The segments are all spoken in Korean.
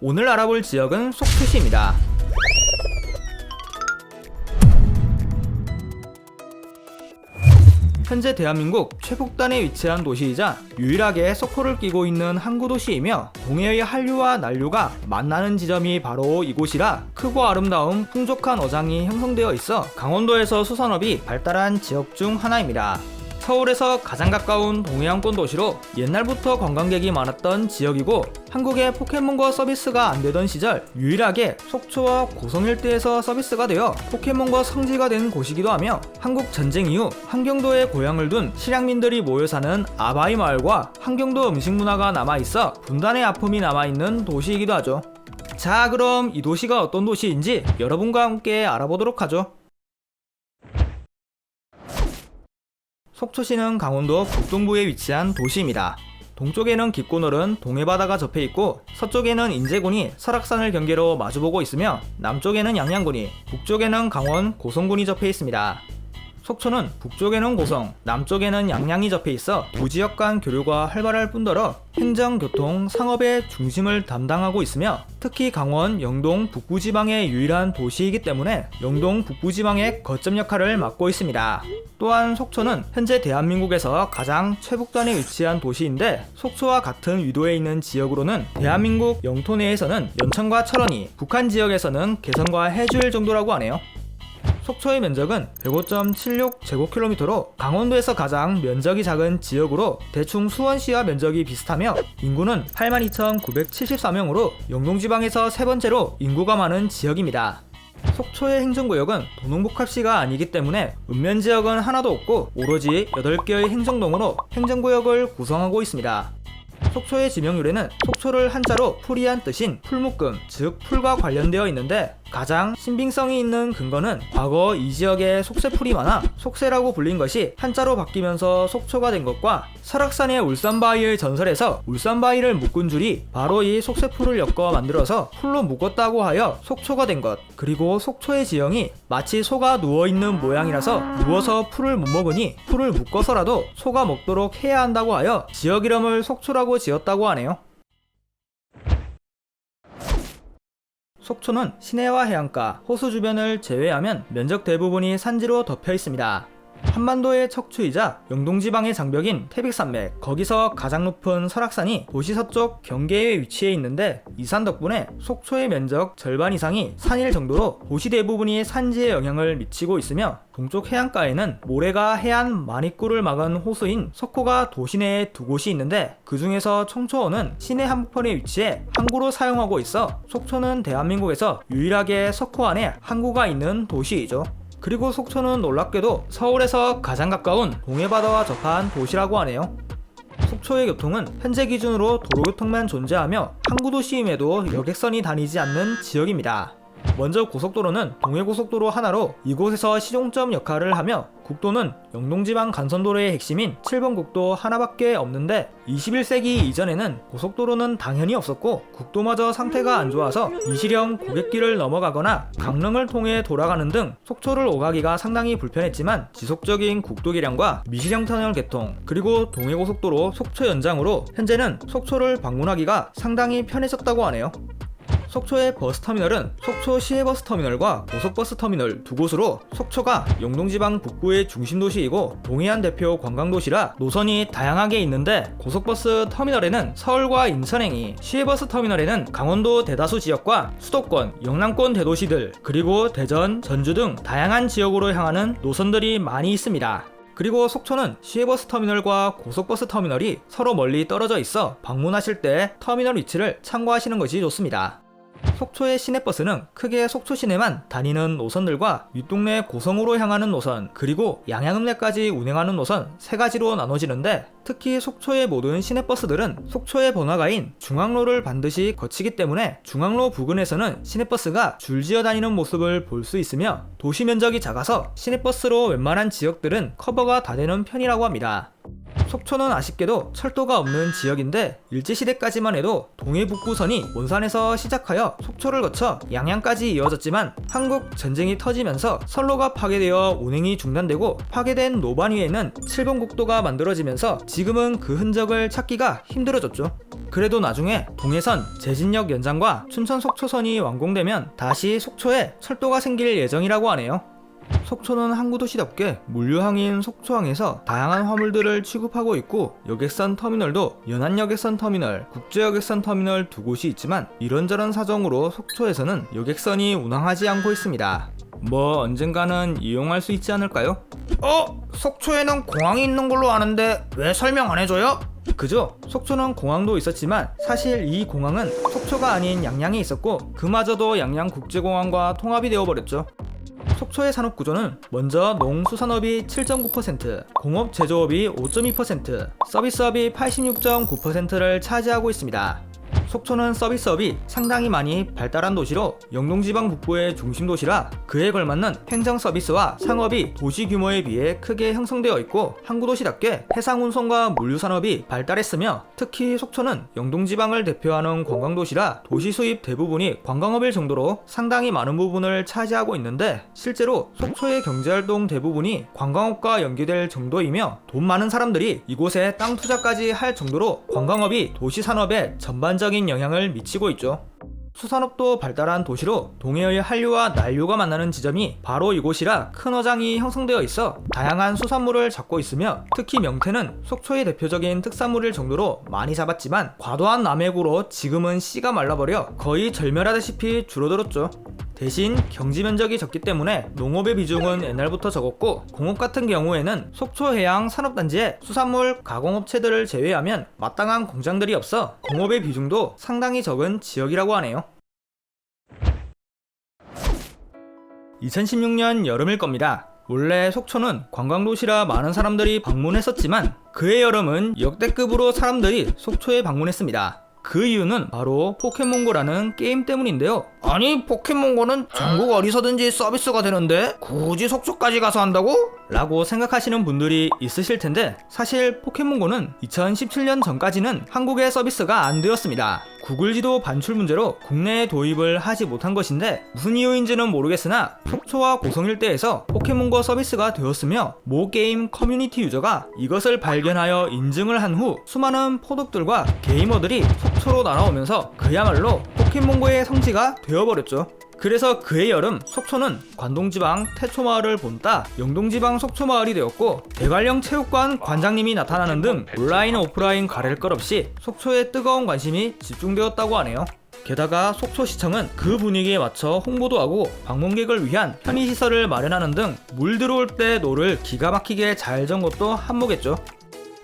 오늘 알아볼 지역은 속초시입니다. 현재 대한민국 최북단에 위치한 도시이자 유일하게 석호를 끼고 있는 항구 도시이며 동해의 한류와 난류가 만나는 지점이 바로 이곳이라 크고 아름다운 풍족한 어장이 형성되어 있어 강원도에서 수산업이 발달한 지역 중 하나입니다. 서울에서 가장 가까운 동해안권 도시로 옛날부터 관광객이 많았던 지역이고 한국에 포켓몬고 서비스가 안 되던 시절 유일하게 속초와 고성 일대에서 서비스가 되어 포켓몬고 성지가 된 곳이기도 하며 한국 전쟁 이후 한경도에 고향을 둔 실향민들이 모여 사는 아바이 마을과 한경도 음식 문화가 남아 있어 분단의 아픔이 남아 있는 도시이기도 하죠. 자, 그럼 이 도시가 어떤 도시인지 여러분과 함께 알아보도록 하죠. 속초시는 강원도 북동부에 위치한 도시입니다. 동쪽에는 깊고늘은 동해바다가 접해 있고 서쪽에는 인제군이 설악산을 경계로 마주보고 있으며 남쪽에는 양양군이 북쪽에는 강원 고성군이 접해 있습니다. 속초는 북쪽에는 고성, 남쪽에는 양양이 접해 있어 두 지역 간 교류가 활발할 뿐더러 행정, 교통, 상업의 중심을 담당하고 있으며 특히 강원, 영동, 북부 지방의 유일한 도시이기 때문에 영동, 북부 지방의 거점 역할을 맡고 있습니다. 또한 속초는 현재 대한민국에서 가장 최북단에 위치한 도시인데 속초와 같은 위도에 있는 지역으로는 대한민국 영토 내에서는 연천과 철원이, 북한 지역에서는 개성과 해주일 정도라고 하네요. 속초의 면적은 105.76 제곱킬로미터로 강원도에서 가장 면적이 작은 지역으로 대충 수원시와 면적이 비슷하며 인구는 82,974명으로 영동지방에서 세 번째로 인구가 많은 지역입니다. 속초의 행정구역은 도농복합시가 아니기 때문에 읍면 지역은 하나도 없고 오로지 8개의 행정동으로 행정구역을 구성하고 있습니다. 속초의 지명 유래는 속초를 한자로 풀이한 뜻인 풀묶음, 즉 풀과 관련되어 있는데 가장 신빙성이 있는 근거는 과거 이 지역에 속세풀이 많아 속세라고 불린 것이 한자로 바뀌면서 속초가 된 것과 설악산의 울산바위의 전설에서 울산바위를 묶은 줄이 바로 이 속세풀을 엮어 만들어서 풀로 묶었다고 하여 속초가 된 것. 그리고 속초의 지형이 마치 소가 누워있는 모양이라서 누워서 풀을 못 먹으니 풀을 묶어서라도 소가 먹도록 해야 한다고 하여 지역 이름을 속초라고 지었다고 하네요. 속초는 시내와 해안가, 호수 주변을 제외하면 면적 대부분이 산지로 덮여 있습니다. 한반도의 척추이자 영동지방의 장벽인 태백산맥, 거기서 가장 높은 설악산이 도시 서쪽 경계에 위치해 있는데 이 산 덕분에 속초의 면적 절반 이상이 산일 정도로 도시 대부분이 산지에 영향을 미치고 있으며 동쪽 해안가에는 모래가 해안 만입구를 막은 호수인 석호가 도시 내에 두 곳이 있는데 그 중에서 청초원은 시내 한복판에 위치해 항구로 사용하고 있어 속초는 대한민국에서 유일하게 석호 안에 항구가 있는 도시이죠. 그리고 속초는 놀랍게도 서울에서 가장 가까운 동해바다와 접한 도시라고 하네요. 속초의 교통은 현재 기준으로 도로교통만 존재하며 항구도시임에도 여객선이 다니지 않는 지역입니다. 먼저 고속도로는 동해고속도로 하나로 이곳에서 시종점 역할을 하며 국도는 영동지방 간선도로의 핵심인 7번 국도 하나밖에 없는데 21세기 이전에는 고속도로는 당연히 없었고 국도마저 상태가 안 좋아서 이시령 고갯길을 넘어가거나 강릉을 통해 돌아가는 등 속초를 오가기가 상당히 불편했지만 지속적인 국도 개량과 미시령 터널 개통 그리고 동해고속도로 속초 연장으로 현재는 속초를 방문하기가 상당히 편해졌다고 하네요. 속초의 버스터미널은 속초 시외버스터미널과 고속버스터미널 두 곳으로 속초가 영동지방 북부의 중심도시이고 동해안 대표 관광도시라 노선이 다양하게 있는데 고속버스 터미널에는 서울과 인천행이 시외버스 터미널에는 강원도 대다수 지역과 수도권, 영남권 대도시들 그리고 대전, 전주 등 다양한 지역으로 향하는 노선들이 많이 있습니다. 그리고 속초는 시외버스 터미널과 고속버스 터미널이 서로 멀리 떨어져 있어 방문하실 때 터미널 위치를 참고하시는 것이 좋습니다. 속초의 시내버스는 크게 속초 시내만 다니는 노선들과 윗동네 고성으로 향하는 노선, 그리고 양양읍내까지 운행하는 노선 세 가지로 나눠지는데 특히 속초의 모든 시내버스들은 속초의 번화가인 중앙로를 반드시 거치기 때문에 중앙로 부근에서는 시내버스가 줄지어 다니는 모습을 볼 수 있으며 도시 면적이 작아서 시내버스로 웬만한 지역들은 커버가 다 되는 편이라고 합니다. 속초는 아쉽게도 철도가 없는 지역인데 일제시대까지만 해도 동해북부선이 원산에서 시작하여 속초를 거쳐 양양까지 이어졌지만 한국 전쟁이 터지면서 선로가 파괴되어 운행이 중단되고 파괴된 노반 위에는 7번 국도가 만들어지면서 지금은 그 흔적을 찾기가 힘들어졌죠. 그래도 나중에 동해선 제진역 연장과 춘천 속초선이 완공되면 다시 속초에 철도가 생길 예정이라고 하네요. 속초는 항구 도시답게 물류항인 속초항에서 다양한 화물들을 취급하고 있고 여객선 터미널도 연안여객선 터미널, 국제여객선 터미널 두 곳이 있지만 이런저런 사정으로 속초에서는 여객선이 운항하지 않고 있습니다. 뭐 언젠가는 이용할 수 있지 않을까요? 어? 속초에는 공항이 있는 걸로 아는데 왜 설명 안 해줘요? 그죠? 속초는 공항도 있었지만 사실 이 공항은 속초가 아닌 양양에 있었고 그마저도 양양국제공항과 통합이 되어버렸죠. 속초의 산업 구조는 먼저 농수산업이 7.9%, 공업 제조업이 5.2%, 서비스업이 86.9%를 차지하고 있습니다. 속초는 서비스업이 상당히 많이 발달한 도시로 영동지방 북부의 중심 도시라 그에 걸맞는 행정 서비스와 상업이 도시 규모에 비해 크게 형성되어 있고 항구 도시답게 해상 운송과 물류 산업이 발달했으며 특히 속초는 영동지방을 대표하는 관광 도시라 도시 수입 대부분이 관광업일 정도로 상당히 많은 부분을 차지하고 있는데 실제로 속초의 경제활동 대부분이 관광업과 연계될 정도이며 돈 많은 사람들이 이곳에 땅 투자까지 할 정도로 관광업이 도시 산업에 전반적인 영향을 미치고 있죠. 수산업도 발달한 도시로 동해의 한류와 난류가 만나는 지점이 바로 이곳이라 큰 어장이 형성되어 있어 다양한 수산물을 잡고 있으며 특히 명태는 속초의 대표적인 특산물일 정도로 많이 잡았지만 과도한 남해구로 지금은 씨가 말라버려 거의 절멸하다시피 줄어들었죠. 대신 경지 면적이 적기 때문에 농업의 비중은 옛날부터 적었고 공업 같은 경우에는 속초 해양 산업단지에 수산물 가공업체들을 제외하면 마땅한 공장들이 없어 공업의 비중도 상당히 적은 지역이라고 하네요. 2016년 여름일 겁니다. 원래 속초는 관광도시라 많은 사람들이 방문했었지만 그해 여름은 역대급으로 사람들이 속초에 방문했습니다. 그 이유는 바로 포켓몬고라는 게임 때문인데요. 아니 포켓몬고는 전국 어디서든지 서비스가 되는데 굳이 속초까지 가서 한다고? 라고 생각하시는 분들이 있으실 텐데 사실 포켓몬고는 2017년 전까지는 한국에 서비스가 안 되었습니다. 구글 지도 반출 문제로 국내에 도입을 하지 못한 것인데 무슨 이유인지는 모르겠으나 속초와 고성 일대에서 포켓몬고 서비스가 되었으며 모 게임 커뮤니티 유저가 이것을 발견하여 인증을 한 후 수많은 포독들과 게이머들이 속초로 날아오면서 그야말로 포켓몬고의 성지가 되어버렸죠. 그래서 그해 여름 속초는 관동지방 태초마을을 본따 영동지방 속초마을이 되었고 대관령 체육관 관장님이 나타나는 등 온라인 오프라인 가릴 것 없이 속초에 뜨거운 관심이 집중되었다고 하네요. 게다가 속초시청은 그 분위기에 맞춰 홍보도 하고 방문객을 위한 편의시설을 마련하는 등 물 들어올 때 노를 기가 막히게 잘 전 것도 한몫했죠.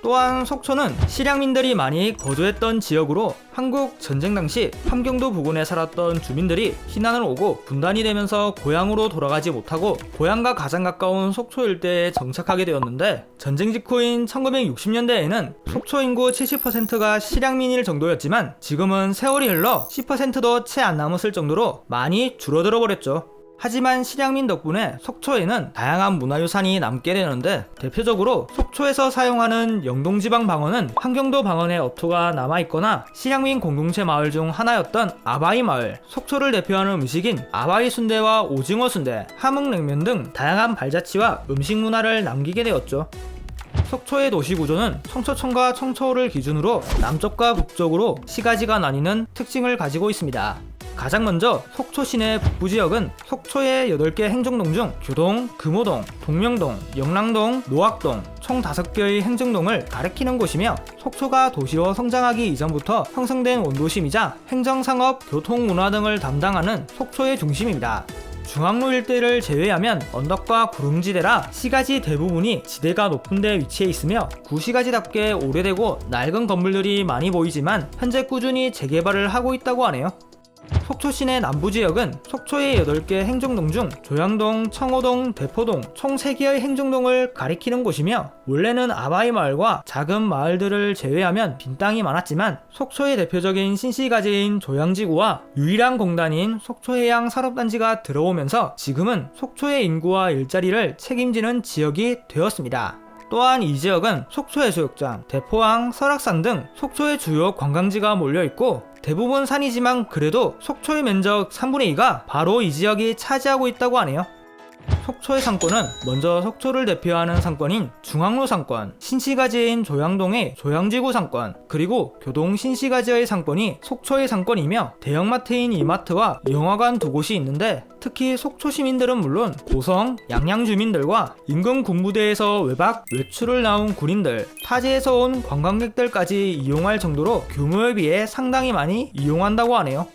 또한 속초는 실향민들이 많이 거주했던 지역으로 한국 전쟁 당시 함경도 부근에 살았던 주민들이避난을 오고 분단이 되면서 고향으로 돌아가지 못하고 고향과 가장 가까운 속초 일대에 정착하게 되었는데 전쟁 직후인 1960년대에는 속초 인구 70%가 실향민일 정도였지만 지금은 세월이 흘러 10%도 채 안 남았을 정도로 많이 줄어들어 버렸죠. 하지만 실향민 덕분에 속초에는 다양한 문화유산이 남게 되는데 대표적으로 속초에서 사용하는 영동지방 방언은 한경도 방언의 어투가 남아있거나 실향민 공동체 마을 중 하나였던 아바이 마을, 속초를 대표하는 음식인 아바이 순대와 오징어 순대, 함흥냉면 등 다양한 발자취와 음식 문화를 남기게 되었죠. 속초의 도시 구조는 청초천과 청초를 기준으로 남쪽과 북쪽으로 시가지가 나뉘는 특징을 가지고 있습니다. 가장 먼저 속초 시내 북부 지역은 속초의 8개 행정동 중 교동, 금호동, 동명동, 영랑동, 노악동 총 5개의 행정동을 가리키는 곳이며 속초가 도시로 성장하기 이전부터 형성된 원도심이자 행정, 상업, 교통, 문화 등을 담당하는 속초의 중심입니다. 중앙로 일대를 제외하면 언덕과 구릉지대라 시가지 대부분이 지대가 높은 데 위치해 있으며 구시가지답게 오래되고 낡은 건물들이 많이 보이지만 현재 꾸준히 재개발을 하고 있다고 하네요. 속초 시내 남부 지역은 속초의 8개 행정동 중 조양동, 청호동, 대포동 총 3개의 행정동을 가리키는 곳이며 원래는 아바이 마을과 작은 마을들을 제외하면 빈 땅이 많았지만 속초의 대표적인 신시가지인 조양지구와 유일한 공단인 속초해양 산업단지가 들어오면서 지금은 속초의 인구와 일자리를 책임지는 지역이 되었습니다. 또한 이 지역은 속초해수욕장, 대포항, 설악산 등 속초의 주요 관광지가 몰려있고 대부분 산이지만 그래도 속초의 면적 3분의 2가 바로 이 지역이 차지하고 있다고 하네요. 속초의 상권은 먼저 속초를 대표하는 상권인 중앙로 상권, 신시가지인 조양동의 조양지구 상권, 그리고 교동 신시가지의 상권이 속초의 상권이며 대형마트인 이마트와 영화관 두 곳이 있는데 특히 속초 시민들은 물론 고성, 양양 주민들과 인근 군부대에서 외박, 외출을 나온 군인들, 타지에서 온 관광객들까지 이용할 정도로 규모에 비해 상당히 많이 이용한다고 하네요.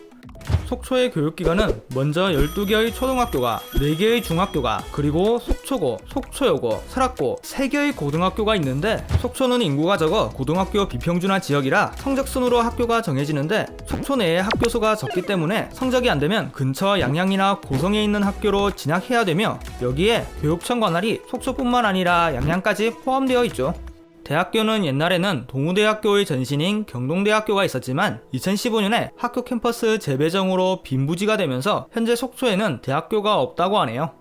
속초의 교육기관은 먼저 12개의 초등학교가 4개의 중학교가 그리고 속초고, 속초여고, 설악고 3개의 고등학교가 있는데 속초는 인구가 적어 고등학교 비평준화 지역이라 성적순으로 학교가 정해지는데 속초 내에 학교 수가 적기 때문에 성적이 안 되면 근처 양양이나 고성에 있는 학교로 진학해야 되며 여기에 교육청 관할이 속초뿐만 아니라 양양까지 포함되어 있죠. 대학교는 옛날에는 동우대학교의 전신인 경동대학교가 있었지만 2015년에 학교 캠퍼스 재배정으로 빈 부지가 되면서 현재 속초에는 대학교가 없다고 하네요.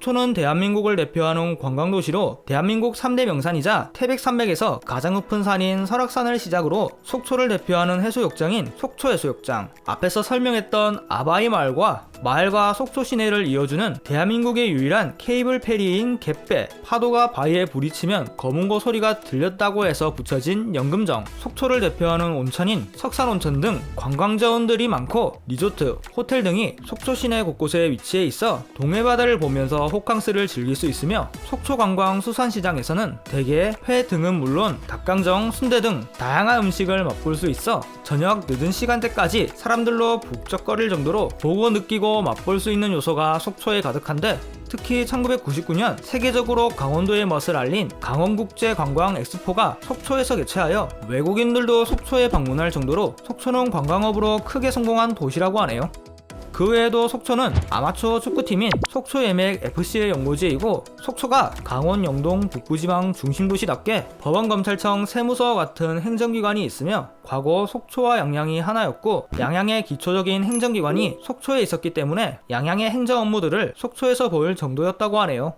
속초는 대한민국을 대표하는 관광도시로 대한민국 3대 명산이자 태백산맥에서 가장 높은 산인 설악산을 시작으로 속초를 대표하는 해수욕장인 속초해수욕장. 앞에서 설명했던 아바이 마을과 마을과 속초 시내를 이어주는 대한민국의 유일한 케이블 페리인 갯배 파도가 바위에 부딪히면 검은고 소리가 들렸다고 해서 붙여진 연금정. 속초를 대표하는 온천인 석산온천 등 관광 자원들이 많고 리조트, 호텔 등이 속초 시내 곳곳에 위치해 있어 동해바다를 보면서 호캉스를 즐길 수 있으며 속초 관광 수산시장에서는 대게, 회 등은 물론 닭강정, 순대 등 다양한 음식을 맛볼 수 있어 저녁 늦은 시간대까지 사람들로 북적거릴 정도로 보고 느끼고 맛볼 수 있는 요소가 속초에 가득한데 특히 1999년 세계적으로 강원도의 멋을 알린 강원국제관광 엑스포가 속초에서 개최하여 외국인들도 속초에 방문할 정도로 속초는 관광업으로 크게 성공한 도시라고 하네요. 그 외에도 속초는 아마추어 축구팀인 속초 예맥 FC의 연고지이고 속초가 강원 영동 북부지방 중심도시답게 법원검찰청 세무서와 같은 행정기관이 있으며 과거 속초와 양양이 하나였고 양양의 기초적인 행정기관이 속초에 있었기 때문에 양양의 행정 업무들을 속초에서 볼 정도였다고 하네요.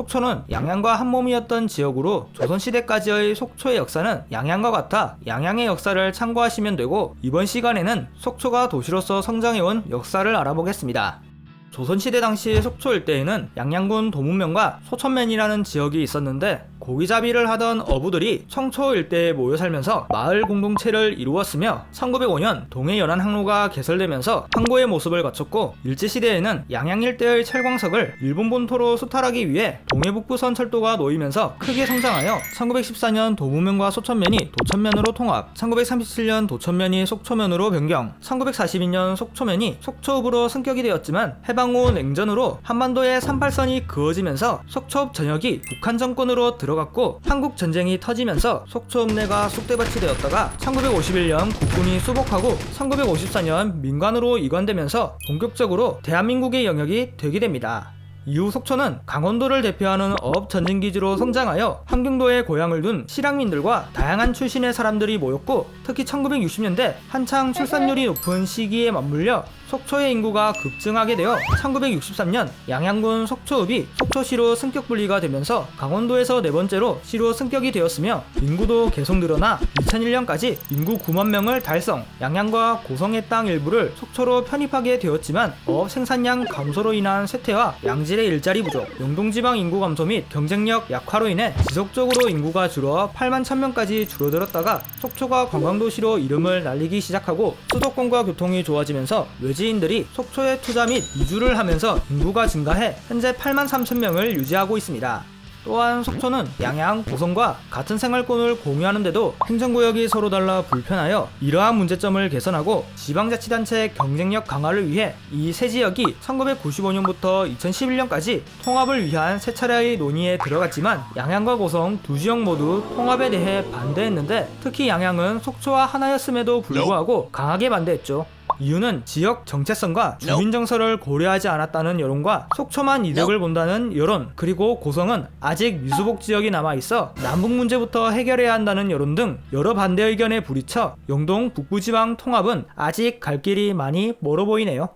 속초는 양양과 한몸이었던 지역으로 조선시대까지의 속초의 역사는 양양과 같아 양양의 역사를 참고하시면 되고 이번 시간에는 속초가 도시로서 성장해온 역사를 알아보겠습니다. 조선시대 당시 속초 일대에는 양양군 도문면과 소천면이라는 지역이 있었는데 고기잡이를 하던 어부들이 청초 일대에 모여 살면서 마을 공동체를 이루었으며 1905년 동해 연안 항로가 개설되면서 항구의 모습을 갖췄고 일제시대에는 양양 일대의 철광석을 일본 본토로 수탈하기 위해 동해 북부선 철도가 놓이면서 크게 성장하여 1914년 도무면과 소천면이 도천면으로 통합 1937년 도천면이 속초면으로 변경 1942년 속초면이 속초읍으로 승격이 되었지만 해방 후 냉전으로 한반도에 38선이 그어지면서 속초읍 전역이 북한 정권으로 들어갔고 한국 전쟁이 터지면서 속초읍 내가 쑥대밭이 되었다가 1951년 국군이 수복하고 1954년 민관으로 이관되면서 본격적으로 대한민국의 영역이 되게 됩니다. 이후 속초는 강원도를 대표하는 어업 전진기지로 성장하여 함경도에 고향을 둔 실향민들과 다양한 출신의 사람들이 모였고 특히 1960년대 한창 출산율이 높은 시기에 맞물려 속초의 인구가 급증하게 되어 1963년 양양군 속초읍이 속초시로 승격 분리가 되면서 강원도에서 네 번째로 시로 승격이 되었으며 인구도 계속 늘어나 2001년까지 인구 9만 명을 달성 양양과 고성의 땅 일부를 속초로 편입하게 되었지만 어업 생산량 감소로 인한 쇠퇴와 양질의 일자리 부족 영동지방 인구 감소 및 경쟁력 약화로 인해 지속적으로 인구가 줄어 8만 1000명까지 줄어들었다가 속초가 관광도시로 이름을 날리기 시작하고 수도권과 교통이 좋아지면서 외지 인들이 속초에 투자 및 이주를 하면서 인구가 증가해 현재 8만 3천 명을 유지하고 있습니다. 또한 속초는 양양, 고성과 같은 생활권을 공유하는데도 행정구역이 서로 달라 불편하여 이러한 문제점을 개선하고 지방자치단체 경쟁력 강화를 위해 이 세 지역이 1995년부터 2011년까지 통합을 위한 세 차례의 논의에 들어갔지만 양양과 고성 두 지역 모두 통합에 대해 반대했는데 특히 양양은 속초와 하나였음에도 불구하고 강하게 반대했죠. 이유는 지역 정체성과 주민 정서를 고려하지 않았다는 여론과 속초만 이득을 본다는 여론 그리고 고성은 아직 미수복 지역이 남아 있어 남북 문제부터 해결해야 한다는 여론 등 여러 반대 의견에 부딪혀 영동 북부지방 통합은 아직 갈 길이 많이 멀어 보이네요.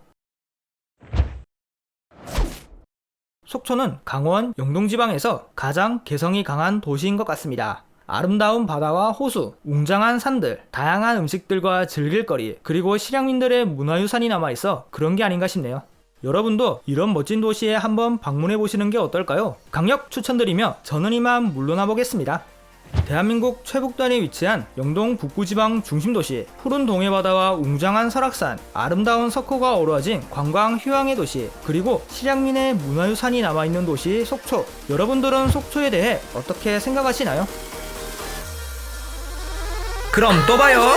속초는 강원 영동지방에서 가장 개성이 강한 도시인 것 같습니다. 아름다운 바다와 호수, 웅장한 산들, 다양한 음식들과 즐길거리, 그리고 실향민들의 문화유산이 남아있어 그런 게 아닌가 싶네요. 여러분도 이런 멋진 도시에 한번 방문해 보시는 게 어떨까요? 강력 추천드리며 저는 이만 물러나 보겠습니다. 대한민국 최북단에 위치한 영동 북부지방 중심도시 푸른 동해바다와 웅장한 설악산 아름다운 석호가 어우러진 관광 휴양의 도시 그리고 실향민의 문화유산이 남아있는 도시 속초 여러분들은 속초에 대해 어떻게 생각하시나요? 그럼 또 봐요.